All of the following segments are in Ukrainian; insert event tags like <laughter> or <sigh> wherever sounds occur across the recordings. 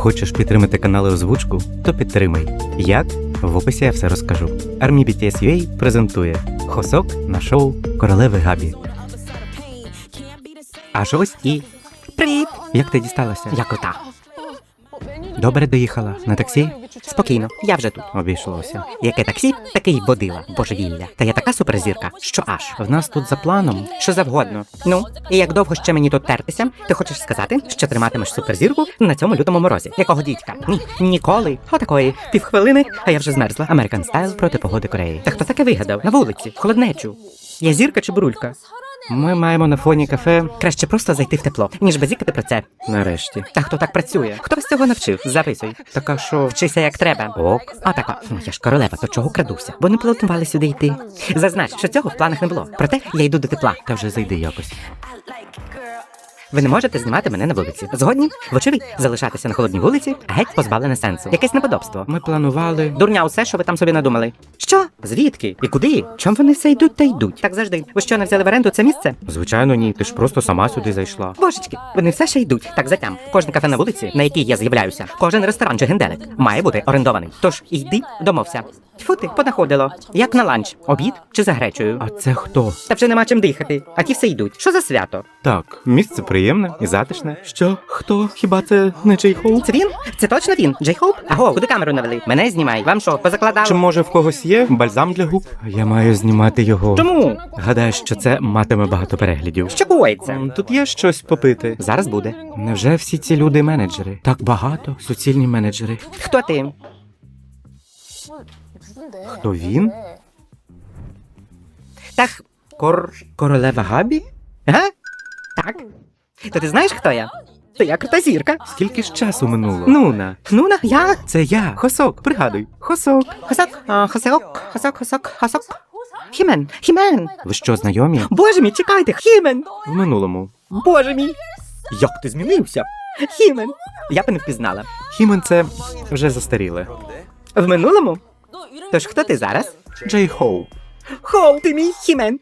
Хочеш підтримати канали озвучку? То підтримай. Як? В описі я все розкажу. Армі BTS UA презентує Хосок на шоу Королеви Габі. Аж ось і. Привіт! Як ти дісталася? Я крута. Добре доїхала. На таксі? Спокійно, я вже тут. Обійшлося. Яке таксі, таке й водила, божевілля. Та я така суперзірка, що аж. В нас тут за планом. Що завгодно. Ну, і як довго ще мені тут тертися, ти хочеш сказати, що триматимеш суперзірку на цьому лютому морозі? Якого дідька? Ні, ніколи. Отакої. Півхвилини, а я вже змерзла. Американ стайл проти погоди Кореї. Та хто таке вигадав? На вулиці, холоднечу. Я зірка чи бурулька? Ми маємо на фоні кафе. Краще просто зайти в тепло, ніж базікати про це. Нарешті. Та хто так працює? Хто вас цього навчив? Записуй. Така що. Вчися як треба. Ок. А така, ну я ж королева, то чого крадуся? Бо не планували сюди йти. Зазнач, що цього в планах не було. Проте я йду до тепла. Та вже зайди якось. Ви не можете знімати мене на вулиці. Згодні, вочевидь, залишатися на холодній вулиці, геть позбавлене сенсу. Якесь неподобство. Ми планували. Дурня, усе, що ви там собі надумали. Що? Звідки? І куди? Чом вони все йдуть та йдуть? Так завжди. Ви що не взяли в оренду це місце? Звичайно, ні. Ти ж просто сама сюди зайшла. Божечки, вони все ще йдуть. Так затям. Кожне кафе на вулиці, на якій я з'являюся, кожен ресторан чи генделик має бути орендований. Тож йди, домовся. Тьфу ти, понаходило. Як на ланч, обід чи за гречею? А це хто? Та вже нема чим дихати, а ті все йдуть. Що за свято? Так, місце приємне і затишне. Що? Хто? Хіба це не Джей Хоу? Це він? Це точно він? Джей Хоуп? Аго, куди камеру навели? Мене знімай. Вам що, позакладали? Чи може в когось є бальзам для губ? Я маю знімати його. Чому? Гадаю, що це матиме багато переглядів. Що коїться? М, Тут є щось попити. Зараз буде. Невже всі ці люди менеджери? Так багато, суцільні менеджери. Хто ти? Хто він? Так, Кор... королева Габі? ага? Так. То ти знаєш, хто я? То я крута зірка. Скільки ж часу минуло? Нуна. Нуна, я. це я. Хосок, пригадуй. Хосок. Хосок, а, хосок, хосок, хосок, хосок. Хімен, хімен. Ви що, знайомі? Боже мій, чекайте, хімен. В минулому. Боже мій. Як ти змінився? Хімен. Я б не впізнала. Хімен це вже застаріле. В минулому? Тож хто ти зараз? Джей Хоу. Хоу, ти мій хімен.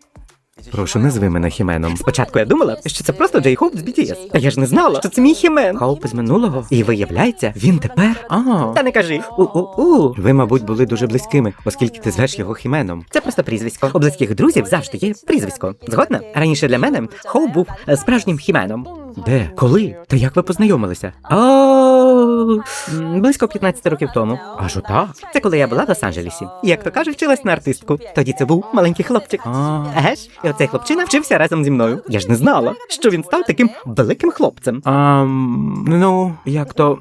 Прошу, не зви мене Хіменом. Спочатку я думала, що це просто Джей Хоуп з BTS. Та я ж не знала, що це мій хімен. Хоуп з минулого? І виявляється, Він тепер? А. та не кажи. У-у-у. Ви, мабуть, були дуже близькими, оскільки ти звеш його Хіменом. Це просто прізвисько. У близьких друзів завжди є прізвисько. Згодна? Раніше для мене Хоу був е, справжнім хіменом. Де? Коли? Та як ви познайомилися? О, близько 15 років тому. Аж отак? Це коли я була в Лос-Анджелесі. Як то кажуть, вчилась на артистку. Тоді це був маленький хлопчик. А. Еге ж, і оцей хлопчина вчився разом зі мною. Я ж не знала, що він став таким великим хлопцем. А, ну, як то.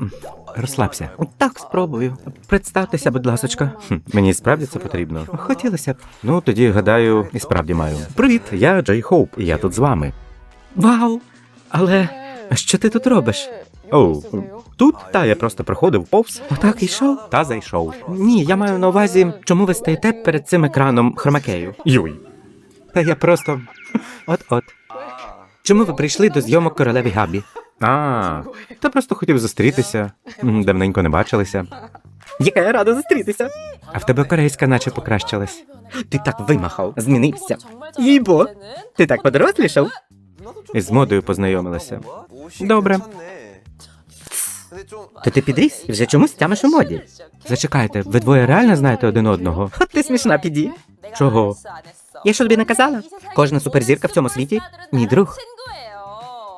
Розслабся. Так, спробую. Представтеся, будь ласочка. Хм, мені справді це потрібно. Хотілося б. Ну, тоді, гадаю, і справді маю. Привіт, я Джей Хоуп, і я тут з вами. Вау! Але що ти тут робиш? Оу, тут? Та я просто проходив повз. Отак ішов? Та зайшов. Ні, я маю на увазі, чому ви стоїте перед цим екраном хромакею. Юй. Та я просто. От-от. Чому ви прийшли до зйомок королеви Габі? А, та просто хотів зустрітися. М, Давненько не бачилися. Яка я рада зустрітися. А в тебе корейська наче покращилась. Ти так вимахав, змінився. Їбо, ти так подорослішав? І з модою познайомилася. Добре. То ти підріс і вже чомусь тямиш у моді. Зачекайте, ви двоє реально знаєте один одного? От ти смішна піді. Чого? Я що тобі не казала? Кожна суперзірка в цьому світі мій друг.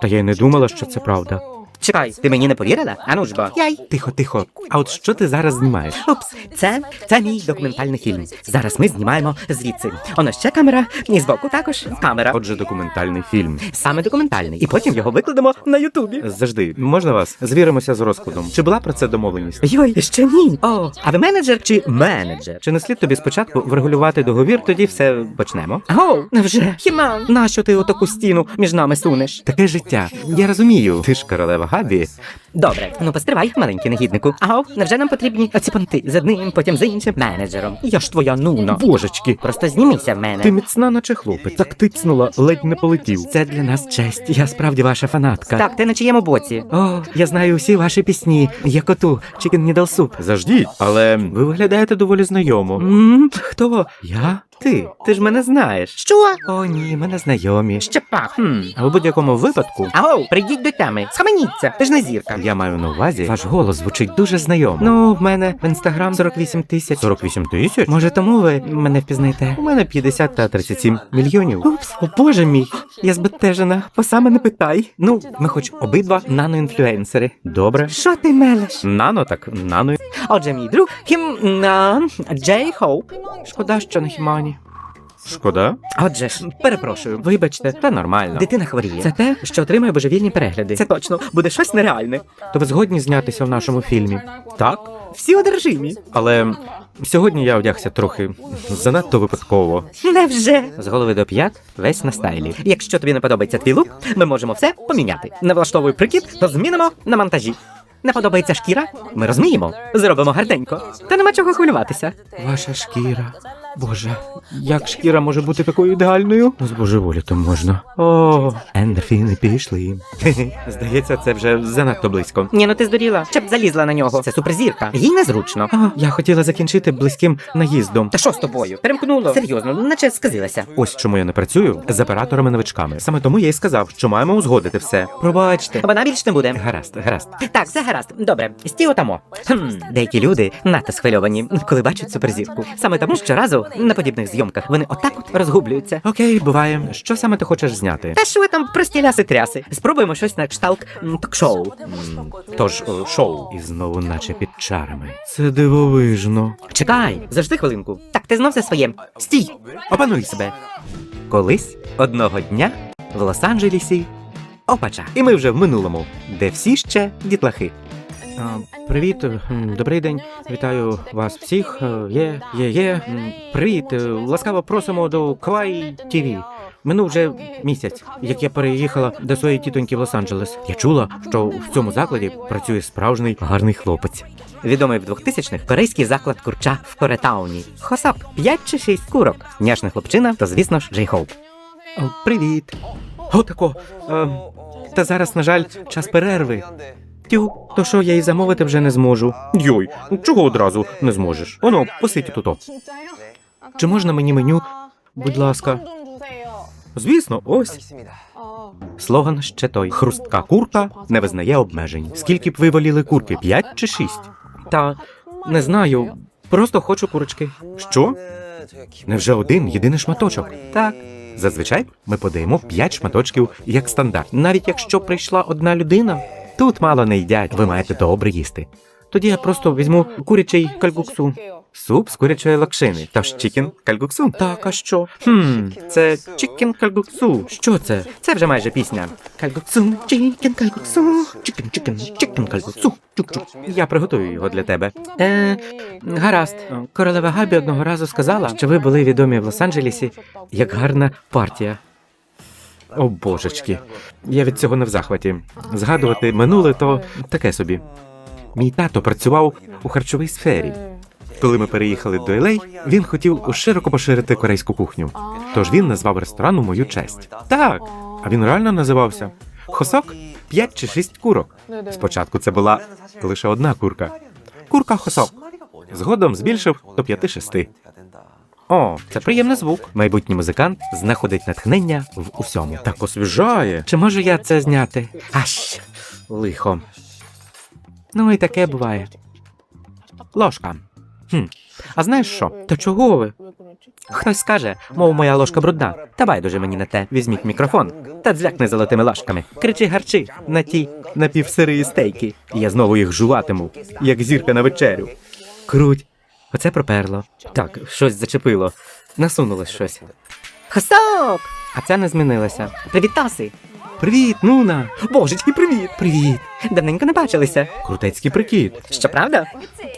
Та я й не думала, що це правда. Чекай, ти мені не повірила? Ану ж бо. Яй. Тихо, тихо. А от що ти зараз знімаєш? Упс, це, це мій документальний фільм. Зараз ми знімаємо звідси. Оно ще камера, і збоку також камера. Отже, документальний фільм. Саме документальний. І потім його викладемо на Ютубі. Завжди, можна вас? Звіримося з розкладом. Чи була про це домовленість? Йой, ще ні. О, а ви менеджер чи менеджер? Чи не слід тобі спочатку врегулювати договір, тоді все почнемо? Аго, невже? Хіман, нащо ти отаку стіну між нами сунеш? Таке життя. Я розумію. Ти ж королева Габі. Добре, ну постривай, маленький негіднику. Аго, невже нам потрібні оці понти з одним, потім з іншим менеджером? Я ж твоя нуна. Божечки. Просто знімися в мене. Ти міцна, наче хлопець. Так тицнула, ледь не полетів. Це для нас честь. Я справді ваша фанатка. Так, ти на чиєму боці. О, я знаю усі ваші пісні. Я коту, Chicken Noodle Soup. Заждіть, але ви виглядаєте доволі знайомо. М, Хто? Я? Ти, ти ж мене знаєш. Що? О, ні, мене знайомі. Ще пак. Хм. А у будь-якому випадку Аго, прийдіть до тями. Схаменіться, ти ж не зірка. я маю на увазі, ваш голос звучить дуже знайомо. Ну, в мене в інстаграм 48 тисяч. 48 тисяч? Може, тому ви мене впізнаєте? У мене 50 та 37 мільйонів. Упс, о боже мій, я збентежена, по саме не питай. Ну, ми хоч обидва наноінфлюенсери. Добре. Що ти мелеш? Нано, так нано. Отже, мій друг Кім на Джей Хоуп. Шкода, що на хімані. Шкода? Отже ж, перепрошую, Вибачте, та нормально. дитина хворіє. Це те, що отримує божевільні перегляди. Це точно буде щось нереальне. То ви згодні знятися в нашому фільмі? Так. Всі одержимі. Але сьогодні я одягся трохи занадто випадково. Невже? З голови до п'ят весь на стайлі. Якщо тобі не подобається твій лук, ми можемо все поміняти. Не влаштовуй прикид, то змінимо на монтажі. Не подобається шкіра? Ми розміємо, зробимо гарненько. Та нема чого хвилюватися. Ваша шкіра. Боже, як шкіра може бути такою ідеальною? Ну, з божеволіти можна. О, ендорфіни пішли. <laughs> Здається, це вже занадто близько. Ні, ну ти здуріла, ще б залізла на нього. Це суперзірка. Їй незручно. А, я хотіла закінчити близьким наїздом. Та що з тобою? Перемкнуло. Серйозно, наче сказилася. Ось чому я не працюю з операторами-новичками. Саме тому я й сказав, що маємо узгодити все. Пробачте. Вона більш не буде. Гаразд, гаразд. Так, все гаразд. Добре, стій отамо. Хм, деякі люди надто схвильовані, коли бачать суперзірку. Саме тому щоразу на подібних зйомках вони отак от розгублюються. Окей, буває. Що саме ти хочеш зняти? Та що ви там прості ляси тряси? Спробуємо щось на кшталт ток-шоу. Тож о, шоу. І знову, наче під чарами. Це дивовижно. Чекай, завжди хвилинку. Так, ти знов за своє. Стій! Опануй себе. Колись одного дня в Лос-Анджелесі. Опача. І ми вже в минулому, де всі ще дітлахи. Привіт, добрий день. Вітаю вас всіх. Є, є, є. Привіт, ласкаво просимо до Квай ТВ. Минув вже місяць, як я переїхала до своєї тітоньки в Лос-Анджелес. Я чула, що в цьому закладі працює справжній гарний хлопець. Відомий в 2000-х корейський заклад курча в Коретауні. Хосап, 5 чи 6 курок. Няшна хлопчина, то звісно ж Джей Хоуп. Привіт. Отако. Ем, та зараз, на жаль, час перерви. Тю, то що я і замовити вже не зможу. Йой, чого одразу не зможеш? Оно, посидь тут. Чи можна мені меню? Будь ласка. Звісно, ось. Слоган ще той. Хрустка курка не визнає обмежень. Скільки б ви воліли курки? П'ять чи шість? Та не знаю. Просто хочу курочки. Що? Невже один єдиний шматочок? Так. Зазвичай ми подаємо 5 шматочків як стандарт. Навіть якщо прийшла одна людина, тут мало не їдять. Ви маєте добре їсти. Тоді я просто візьму курячий кальгуксу. Суп з курячої локшини. Тож чікен кальгуксу. Так, а що? Хм, це чікен кальгуксу. Що це? Це вже майже пісня. Кальгуксу, чікен кальгуксу, чікен, чікен, чікен кальгуксу. Чук-чук. Я приготую його для тебе. Е, гаразд. Королева Габі одного разу сказала, що ви були відомі в Лос-Анджелесі як гарна партія. О божечки, я від цього не в захваті. Згадувати минуле то таке собі. Мій тато працював у харчовій сфері. Коли ми переїхали до Елей, він хотів широко поширити корейську кухню. Тож він назвав ресторан у мою честь. Так, а він реально називався Хосок п'ять чи шість курок. Спочатку це була лише одна курка. Курка Хосок. Згодом збільшив до п'яти-шести. О, це приємний звук. Майбутній музикант знаходить натхнення в усьому. Так освіжає. Чи можу я це зняти? Аж лихо. Ну і таке буває. Ложка. Хм. А знаєш що? Та чого ви? Хтось скаже, мов моя ложка брудна. Та байдуже мені на те. Візьміть мікрофон та дзлякни золотими ложками. Кричи гарчи на ті напівсирі стейки. І я знову їх жуватиму, як зірка на вечерю. Круть. Оце проперло. Так, щось зачепило. Насунулось щось. Хосап! А це не змінилося. Привіт, Таси! Привіт, Нуна! Божечки, привіт! Привіт! Давненько не бачилися. Крутецький прикид. Що правда?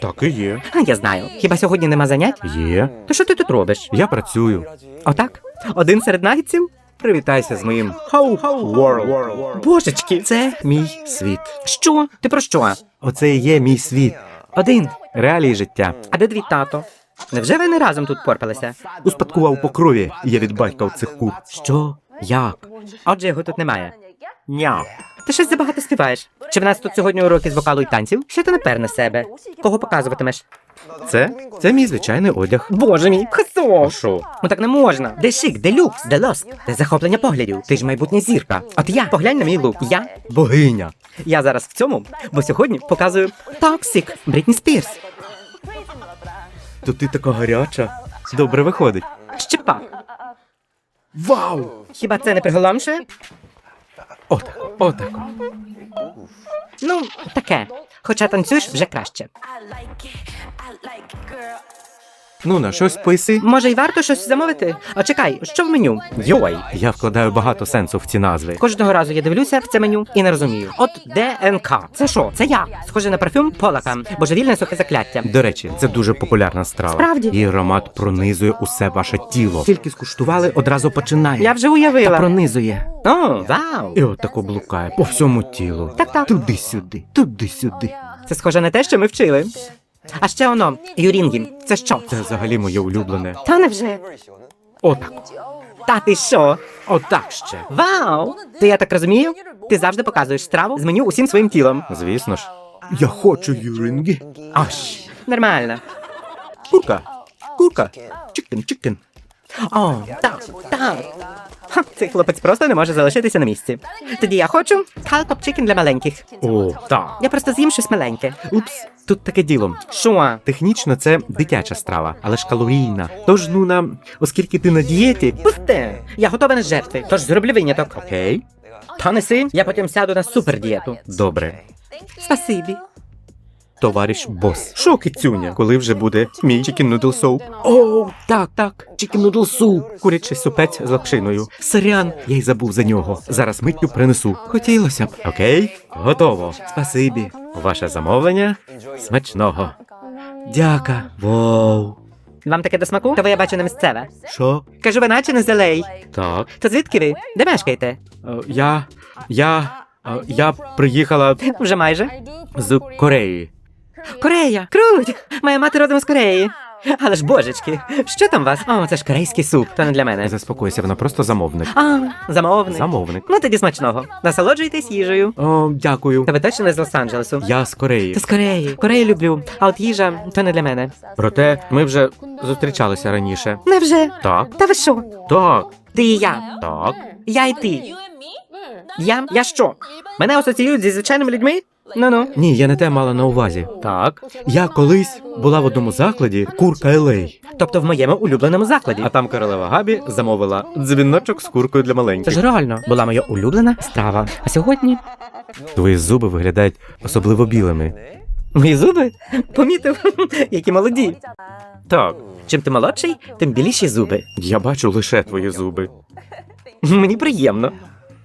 Так і є. А я знаю. Хіба сьогодні нема занять? Є. То що ти тут робиш? Я працюю. Отак? Один серед нагідців? Привітайся з моїм How-How World. Божечки, це. Мій світ. Що? Ти про що? Оце і є мій світ. Один. Реалії життя. А де твій тато? Невже ви не разом тут порпалися? Успадкував по крові я від батька цих кур. Що? Як? Отже, його тут немає. Ня. Ти щось забагато співаєш. Чи в нас тут сьогодні уроки з вокалу і танців? Що ти напер на себе? Кого показуватимеш? Це? Це мій звичайний одяг. Боже мій, хасо! Ну так не можна. Де шик, де люкс, де лоск, де захоплення поглядів. Ти ж майбутня зірка. От я, поглянь на мій лук. Я Богиня. Я зараз в цьому, бо сьогодні показую Toxic Брітні Спірс. То ти така гаряча. Добре виходить. Щепак. Вау! Хіба це не приголомшує? Отак, отак. Ну, таке. Хоча танцюєш вже краще. Ну на щось пояси. Може, й варто щось замовити? А чекай, що в меню? Йой. Я вкладаю багато сенсу в ці назви. Кожного разу я дивлюся в це меню і не розумію. От ДНК. Це що? Це я. Схоже на парфюм Полака. Божевільне сухе закляття. До речі, це дуже популярна страва. Справді? Її аромат пронизує усе ваше тіло. Тільки скуштували, одразу починає. Я вже Та уявила. пронизує. О, вау. І отако блукає по всьому тілу. Так-так. Туди-сюди, туди-сюди. Це схоже на те, що ми вчили. А ще воно, юрінгі. Це що? Це взагалі моє улюблене. Та невже? Отак. Та ти що? Отак ще. Вау! Ти я так розумію? Ти завжди показуєш страву з меню усім своїм тілом. Звісно ж. Я хочу юринги. Аж. Нормально. Курка. Курка. Чикен, чикен. О, так, так. Ха, цей хлопець просто не може залишитися на місці. Тоді я хочу калпап чикен для маленьких. О, так. Я просто з'їм щось маленьке. Упс, тут таке діло. Що? Технічно це дитяча страва, але ж калорійна. Тож ну нам, оскільки ти на дієті. Пусте. Я готова на жертви, тож зроблю виняток. Окей, Та неси, я потім сяду на супердієту. добре. Спасибі. Товариш бос. Що кицюня? Коли вже буде мій чікен нудл соуп? О, так, так. Чікен нудл суп. Курячий супець з лапшиною. Сорян, я й забув за нього. Зараз миттю принесу. Хотілося б. Окей, готово. Спасибі. Ваше замовлення смачного. Дяка. Воу. Вам таке до смаку? То ви я бачу не місцеве. Що? Кажу, ви наче не зелей. Так. То звідки ви? Де мешкаєте? Е, Я. Я. е, Я приїхала Вже майже. з Кореї. Корея! Круть! Моя мати родом з Кореї. Але ж божечки, що там у вас? О, це ж корейський суп, то не для мене. Заспокойся, вона просто замовник. А, замовник. Замовник. Ну тоді смачного. Насолоджуйтесь їжею. О, дякую. Та ви точно не з Лос-Анджелесу? Я з Кореї. Та з Кореї. Корею люблю. А от їжа то не для мене. Проте ми вже зустрічалися раніше. Невже? Так, Та ви що? так, Ти і я. так. Я і ти. Я? Я що? Мене асоціюють зі звичайними людьми? Ну ну. Ні, я не те мала на увазі. Так. Я колись була в одному закладі курка Елей. Тобто в моєму улюбленому закладі. А там королева Габі замовила дзвіночок з куркою для Це маленьких. ж реально була моя улюблена страва. А сьогодні Твої зуби виглядають особливо білими. мої зуби помітив, <laughs> які молоді. Так, Чим ти молодший, тим біліші зуби. я бачу лише твої зуби. Мені приємно.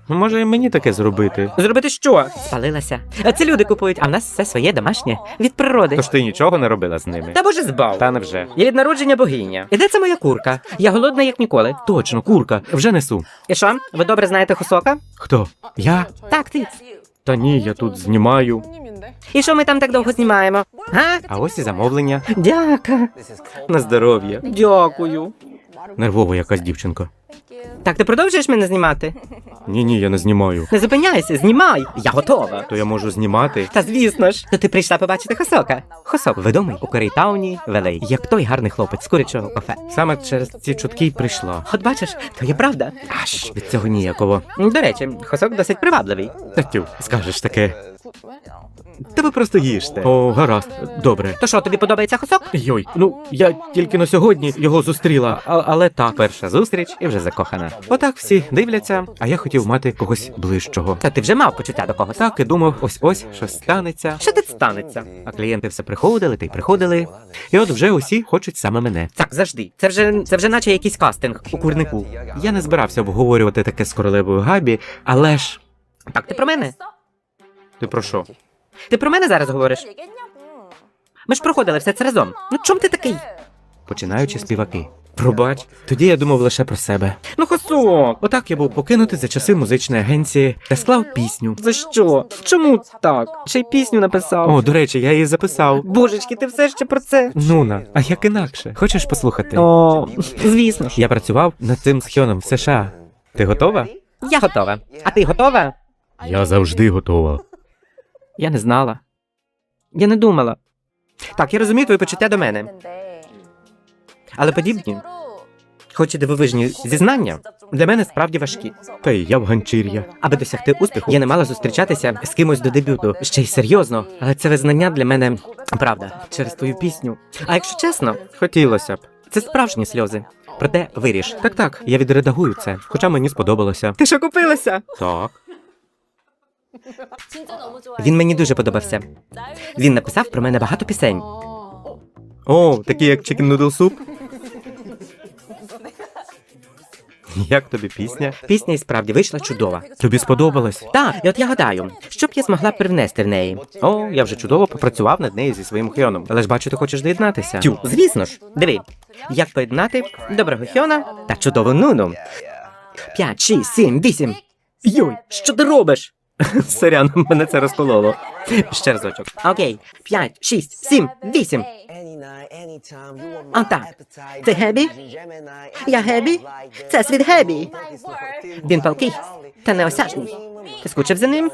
Може, і мені таке зробити? Зробити що? Спалилася. А це люди купують, а в нас все своє домашнє від природи. Тож ти нічого не робила з ними. Та боже збав. Та невже. Я від народження богиня. І де це моя курка? Я голодна, як ніколи. Точно, курка, вже несу. І що? Ви добре знаєте Хосока? Хто? Я? Так, ти. Та ні, я тут знімаю. І що ми там так довго знімаємо? Га? А ось і замовлення. Дяка. На здоров'я. Дякую. Нервова якась дівчинка. Так, ти продовжуєш мене знімати? Ні, ні, я не знімаю. Не зупиняйся, знімай. Я готова. То я можу знімати. Та звісно ж, то ти прийшла побачити Хосока. Хосок відомий у Корейтауні, Велей, як той гарний хлопець з курячого кафе. Саме через ці чутки й прийшла. От бачиш, то є правда. Аж від цього ніяково. До речі, Хосок досить привабливий. Та тю, скажеш таке. Та ви просто їжте. О, гаразд, добре. То що, тобі подобається Хосок? Йой, ну я тільки на сьогодні його зустріла, а, але так, перша зустріч і вже закохана. Отак всі дивляться, а я хотів мати когось ближчого. Та ти вже мав почуття до когось. Так і думав, ось ось щось станеться. Що тут станеться? А клієнти все приходили та й приходили. І от вже усі хочуть саме мене. Так, завжди. Це вже це вже наче якийсь кастинг у курнику. Я не збирався обговорювати таке з королевою Габі, але ж. Так, ти про мене? Ти про що? Ти про мене зараз говориш? Ми ж проходили все це разом. Ну чом ти такий? Починаючи співаки. Пробач, тоді я думав лише про себе. Ну Хосок! Отак я був покинутий за часи музичної агенції та склав пісню. За що? Чому так? Ще й пісню написав. О, до речі, я її записав. Божечки, ти все ще про це? Нуна, а як інакше? Хочеш послухати? О, звісно ж. Я працював над цим з Хьоном в США. Ти готова? Я готова. А ти готова? Я завжди готова. Я не знала. Я не думала. Так, я розумію твої почуття до мене, але подібні, хоч і дивовижні зізнання, для мене справді важкі. Та й я в ганчір'я. Аби досягти успіху, я не мала зустрічатися з кимось до дебюту. Ще й серйозно, але це визнання для мене правда через твою пісню. А якщо чесно, Хотілося б. це справжні сльози. Проте виріш. Так, так, я відредагую це, хоча мені сподобалося. Ти що купилася? Так. Він мені дуже подобався. Він написав про мене багато пісень. О, такі як Chicken Noodle Soup. Як тобі пісня? Пісня і справді вийшла чудова. Тобі сподобалось? Так, і от я гадаю, що б я змогла привнести в неї. О, я вже чудово попрацював над нею зі своїм хйоном. Але ж бачу, ти хочеш доєднатися. Тю, звісно ж, диви, як поєднати доброго хьона та чудову нуну. П'ять, шість, сім, вісім. Йой, що ти робиш? <laughs> Сорян, мене це розкололо. Ще разочок. Окей, п'ять, шість, сім, вісім. А так, це Гебі? Я Гебі? Це світ Гебі. Він палкий та неосяжний. Ти скучив за ним?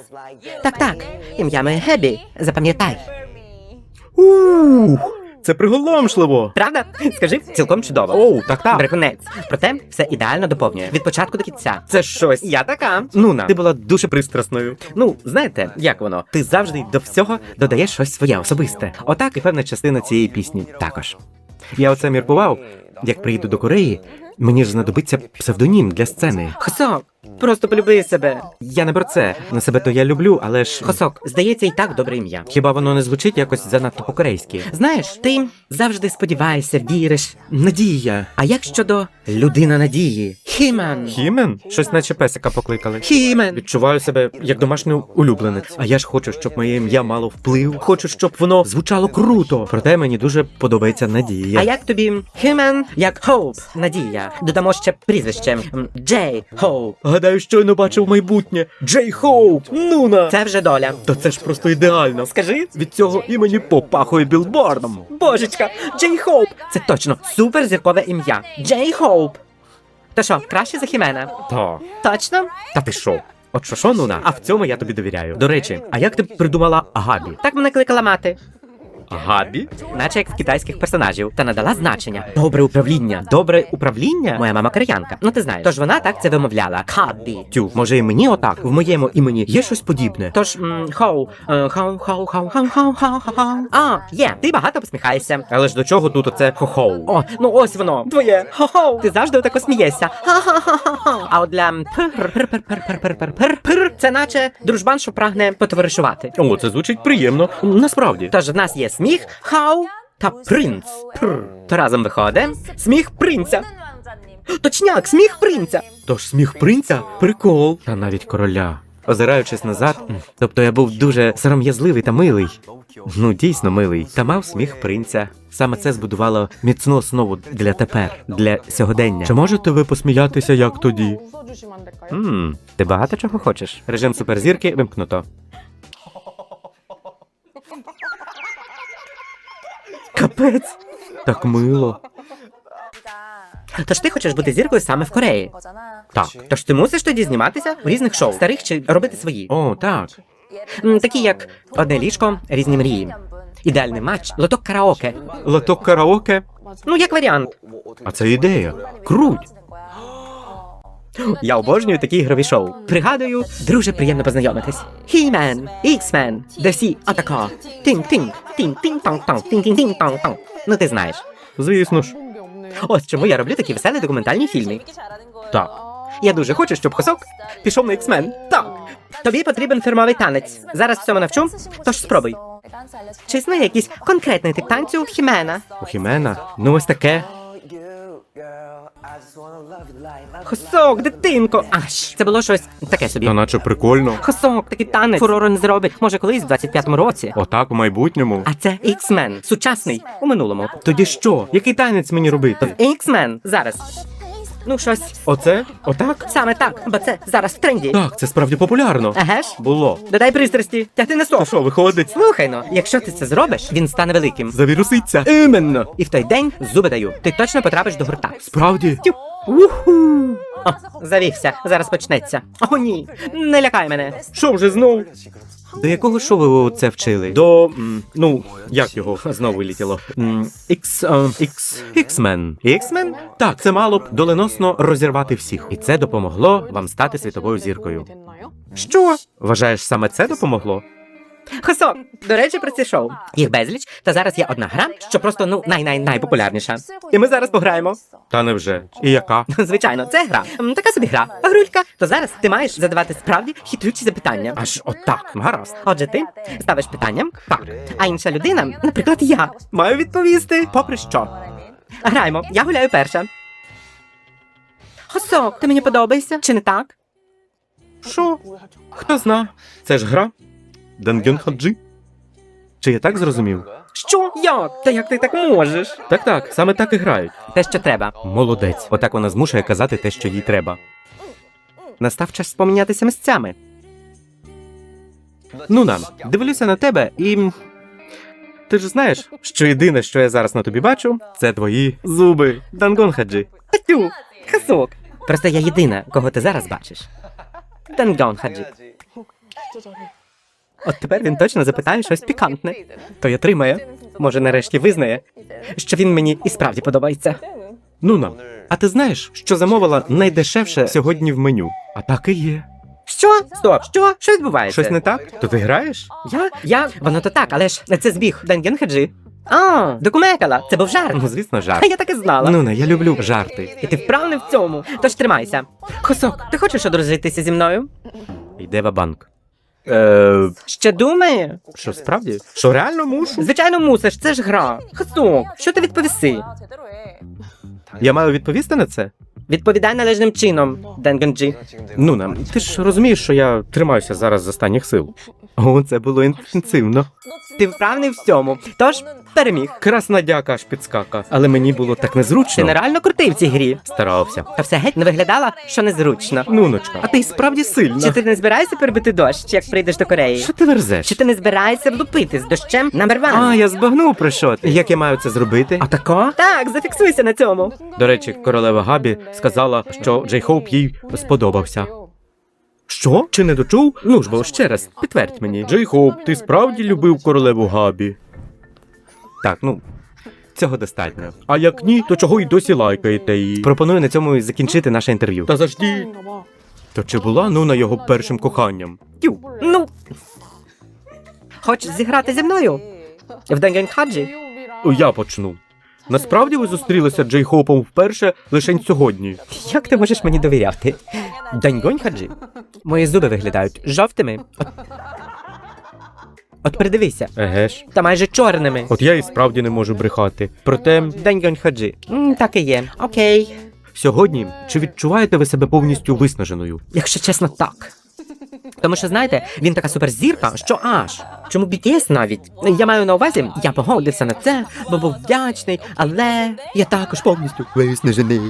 Так, так. Ім'я моє Гебі. Запам'ятай. Ух, це приголомшливо. Правда? Скажи, цілком чудово. Оу, так так. Брехунець. Проте все ідеально доповнює. Від початку до кінця. Це щось. Я така. Нуна, ти була дуже пристрасною. Ну, знаєте, як воно? Ти завжди до всього додаєш щось своє особисте. Отак і певна частина цієї пісні також. Я оце міркував, як приїду до Кореї, мені ж знадобиться псевдонім для сцени. Хосок, просто полюби себе. Я не про це. На себе то я люблю, але ж. Хосок, здається, і так добре ім'я. Хіба воно не звучить якось занадто по-корейськи? Знаєш, ти завжди сподіваєшся, віриш. Надія. А як щодо людина надії? Хіман. Хімен? Щось наче песика покликали. Хімен. Відчуваю себе як домашній улюбленець. А я ж хочу, щоб моє ім'я мало вплив. Хочу, щоб воно звучало круто. Проте мені дуже подобається надія. А як тобі Хімен, як Хоуп, надія? Додамо ще прізвище Джей Хоуп. Гадаю, щойно бачив майбутнє. Джей Хоуп! Нуна! Це вже доля. Та це ж просто ідеально. Скажи, Від цього імені попахує білбордом. божечка, Джей Хоуп. Це точно суперзіркове ім'я. Джей Хоуп. Та що, краще за Хімена? Так. Точно? Та ти що? От що що, Нуна? А в цьому я тобі довіряю. До речі, а як ти придумала Габі? Так мене кликала мати. Габі? наче як з китайських персонажів, та надала значення. Добре управління. Добре управління? Моя мама кореянка. Ну ти знаєш. Тож вона так це вимовляла. Кабі. Тю, може і мені отак? В моєму імені є щось подібне. Тож м, хоу, е, хоу, хоу, хоу, хоу, хоу, хоу, хоу, хоу. А, є, ти багато посміхаєшся. Але ж до чого тут оце хо-хоу? О, ну ось воно. Твоє. Хо-хоу. Ти завжди отако смієшся. А от для м, пир, пир, пир, пир, пир, пир, пир, пир, пир, це наче дружбан, що прагне потоваришувати. О, це звучить приємно. Насправді. Тож в нас є сміх хау та принц. Пр. То разом виходить сміх принця. Точняк, сміх принця. Тож сміх принця прикол. Та навіть короля. Озираючись назад, тобто я був дуже сором'язливий та милий. Ну дійсно милий, та мав сміх принця. Саме це збудувало міцну основу для тепер, для сьогодення. Чи можете ви посміятися як тоді? Ммм, Ти багато чого хочеш? Режим суперзірки вимкнуто. Капець. Так мило. Тож ти хочеш бути зіркою саме в Кореї. Так. Тож ти мусиш тоді зніматися в різних шоу, старих чи робити свої. О, так. М, Такі як одне ліжко, різні мрії. Ідеальний матч, лоток караоке. Лоток караоке. Ну, як варіант. А це ідея. Круть. Я обожнюю такі ігрові шоу. Пригадую, дуже приємно познайомитись. Хі-мен, ікс-мен, де всі атака. Тинг-тинг, тинг-тинг-танг-танг, тинг-тинг-тинг-танг-танг. Ну ти знаєш. Звісно ж. Ось чому я роблю такі веселі документальні фільми. Так. Я дуже хочу, щоб Хосок пішов на ікс-мен. Так. Тобі потрібен фірмовий танець. Зараз всьому навчу, тож спробуй. Чи існує якийсь конкретний тип танцю у Хімена? У Хімена? Ну ось таке. Хосок, дитинко! Аж, це було щось таке собі. Та наче прикольно. Хосок, такий танець фурору не зробить. Може, колись в 25-му році. Отак у майбутньому. А це X-Men, сучасний, у минулому. Тоді що? Який танець мені робити? X-Men, зараз. Ну, щось Оце? Отак? саме так, бо це зараз в тренді. Так, це справді популярно. Еге ж? Було. Додай пристрасті, тягти на То сов. що, виходить? Слухай ну, якщо ти це зробиш, він стане великим. Завіруситься. Іменно. І в той день зуби даю. Ти точно потрапиш до гурта. Справді? Тю. Уху. О, завівся. Зараз почнеться. О, ні. Не лякай мене. Що вже знов? До якого шоу ви це вчили? До. м, ну, як його знову вилітіло? М, X, е, X, X-Men. X-Men? Так, це мало б доленосно розірвати всіх. І це допомогло вам стати світовою зіркою. Що? Вважаєш, саме це допомогло? Хасо, до речі, про це шоу. Їх безліч, та зараз є одна гра, що просто ну найпопулярніша. І ми зараз пограємо. Та невже? І яка? <laughs> Звичайно, це гра. М, Така собі гра. Грулька. То зараз ти маєш задавати справді хитрючі запитання. Аж отак. Гаразд. Отже, ти ставиш питання, так. А інша людина, наприклад, я, маю відповісти. Попри що. Граємо, я гуляю перша. Хосо, ти мені подобаєшся, чи не так? Що? Хто зна? Це ж гра. Дангюн Хаджи. Чи я так зрозумів? Що? Як? Та як ти так можеш? Так, так, саме так і грають. Те, що треба. Молодець. Отак вона змушує казати те, що їй треба. Настав час помінятися місцями. Ну нам, дивлюся на тебе і. Ти ж знаєш, що єдине, що я зараз на тобі бачу, це твої зуби. Дангон Хаджи. Тю, хасок. Просто я єдина, кого ти зараз бачиш. Дангон Хаджі. От тепер він точно запитає щось пікантне. То я тримає. Може, нарешті визнає, що він мені і справді подобається. Ну нам. А ти знаєш, що замовила найдешевше сьогодні в меню? А так і є. Що? Стоп, що? Що відбувається? Щось не так? То ти граєш? Я? Я? Воно то так, але ж це збіг Данген Хаджі. А, докумекала, це був жарт. Ну, звісно, жарт. А <laughs> я так і знала. Ну не, я люблю жарти. І ти вправний в цьому. Тож тримайся. Хосок, ти хочеш одружитися зі мною? Йде ва-банк. Е, Ще думає? що справді? Що реально мушу? Звичайно, мусиш, це ж гра. Хосок, що ти відповіси? Я маю відповісти на це? Відповідай належним чином, Денгенджі. Ну нам, ти ж розумієш, що я тримаюся зараз з останніх сил. О, це було інтенсивно. Ти вправний в цьому. Тож переміг. Красна дяка аж підскака. Але мені було так Ти незручно. нереально крутий в цій грі. Старався. Та все геть не виглядала, що незручно. Нуночка, а ти й справді сильна. Чи ти не збираєшся перебити дощ, як прийдеш до Кореї? Що ти верзеш? Чи ти не збираєшся влупити з дощем номер ван? А, я збагнув про що ти. Як я маю це зробити? А тако? Так, зафіксуйся на цьому. До речі, королева Габі сказала, що Джей Хоуп їй сподобався. Що? Чи не дочув? Ну ж бо ще раз, підтвердь мені. Джей Хоуп, ти справді любив королеву Габі? Так, ну. Цього достатньо. А як ні, то чого й досі лайкаєте її? Пропоную на цьому і закінчити наше інтерв'ю. Та завжди. То чи була Нуна його першим коханням? Тю, ну. Хочеш зіграти зі мною? В Денгенхаджі? О, Я почну. Насправді ви зустрілися Джей Хоупом вперше лише сьогодні. Як ти можеш мені довіряти? Даньгоньхаджі? Мої зуби виглядають жовтими. От, От придивися, Еге ж. та майже чорними. От я і справді не можу брехати. Проте, Даньгоньхаджі. М, Так і є. Окей. сьогодні чи відчуваєте ви себе повністю виснаженою? Якщо чесно, так. Тому що знаєте, він така суперзірка, що аж. Чому BTS навіть? Я маю на увазі, я погодився на це, бо був вдячний, але я також повністю виснажений.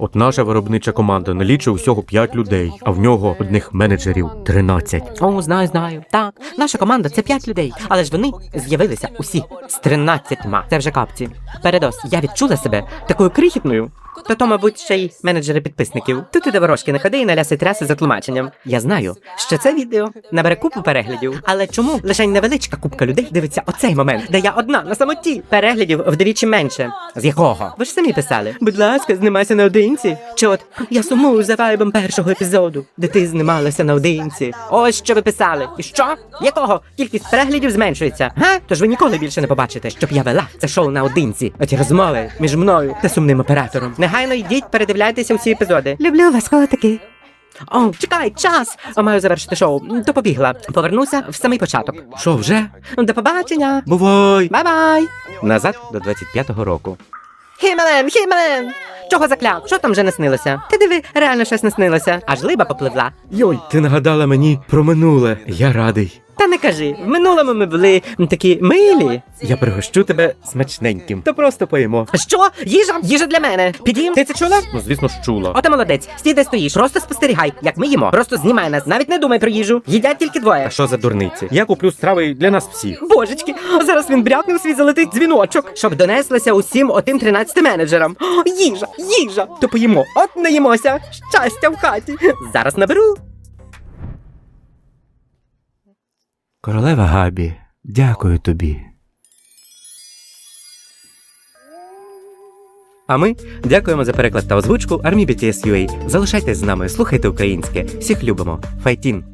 От наша виробнича команда налічує всього 5 людей, а в нього одних менеджерів 13. О, знаю, знаю. Так, наша команда це п'ять людей, але ж вони з'явилися усі з тринадцятьма. Це вже капці. Передос, я відчула себе такою крихітною. Та то, мабуть, ще й менеджери підписників. Тут і до ворожки не ходи і наляси тряси за тлумаченням. Я знаю, що це відео набере купу переглядів. Але чому лише невеличка купка людей дивиться оцей момент, де я одна на самоті? Переглядів вдвічі менше. З якого? Ви ж самі писали. Будь ласка, знімайся наодинці. Чи от я сумую за вайбом першого епізоду, де ти знімалася наодинці. Ось що ви писали. І що? Якого? Кількість переглядів зменшується. Га? Тож ви ніколи більше не побачите, щоб я вела це шоу наодинці. Оті розмови між мною та сумним оператором. Негайно йдіть, передивляйтеся усі епізоди. Люблю вас, котики. О, чекай, час! О, маю завершити шоу. То побігла. Повернуся в самий початок. Що вже? До побачення. Бувай! Бай-бай! Назад до 25-го року. Хімелен, хімелен! Чого закляв? Що там вже не снилося? Ти диви, реально щось не снилося. Аж либа попливла. Йой, ти нагадала мені про минуле. Я радий. Та не кажи, в минулому ми були такі милі. Я пригощу тебе смачненьким. То просто поїмо. Що? Їжа? Їжа для мене. Підім? Ти це чула? Ну, звісно ж, чула. Ота молодець, стій де стоїш, просто спостерігай, як ми їмо. Просто знімай нас, навіть не думай про їжу. Їдять тільки двоє. А що за дурниці? Я куплю страви для нас всіх. Божечки, зараз він брякнув свій золотий дзвіночок, щоб донеслося усім отим 13 менеджерам. О, їжа, їжа, то поїмо. От не їмося. Щастя в хаті. Зараз наберу. Королева Габі, дякую тобі. А ми дякуємо за переклад та озвучку Армі BTS UA. Залишайтесь з нами, слухайте українське. Всіх любимо. Файтін!